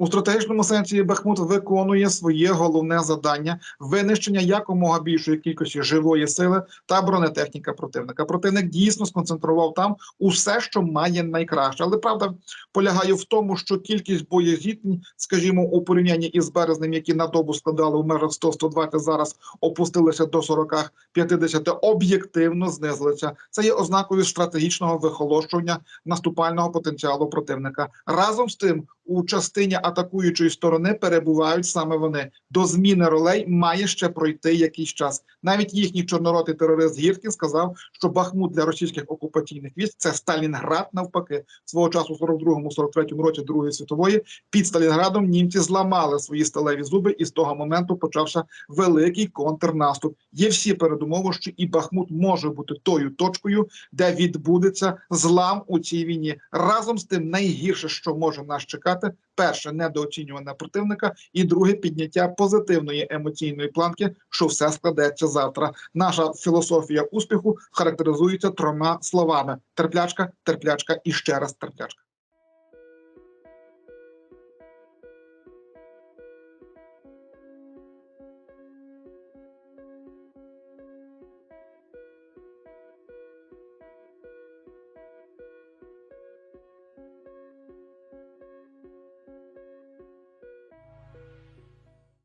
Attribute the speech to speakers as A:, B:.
A: У стратегічному сенсі Бахмут виконує своє головне завдання винищення якомога більшої кількості живої сили та бронетехніка противника. Противник дійсно сконцентрував там усе, що має найкраще. Але правда полягає в тому, що кількість боєзітнень, скажімо, у порівнянні із березнем, які на добу складали в межах 100-120, зараз опустилися до 40-50, об'єктивно знизилися. Це є ознакою стратегічного вихолощування наступального потенціалу противника. Разом з тим, у частині атакуючої сторони перебувають саме вони. До зміни ролей має ще пройти якийсь час. Навіть їхній чорноротий терорист Гіркін сказав, що Бахмут для російських окупаційних військ це Сталінград навпаки. Свого часу, у 42-43 році Другої світової, під Сталінградом німці зламали свої сталеві зуби, і з того моменту почався великий контрнаступ. Є всі передумови, що і Бахмут може бути тою точкою, де відбудеться злам у цій війні. Разом з тим, найгірше, що може нас чекати, перше недооцінювання противника, і друге підняття позитивної емоційної планки, що все складеться завтра. Наша філософія успіху характеризується трьома словами: терплячка, терплячка і ще раз терплячка.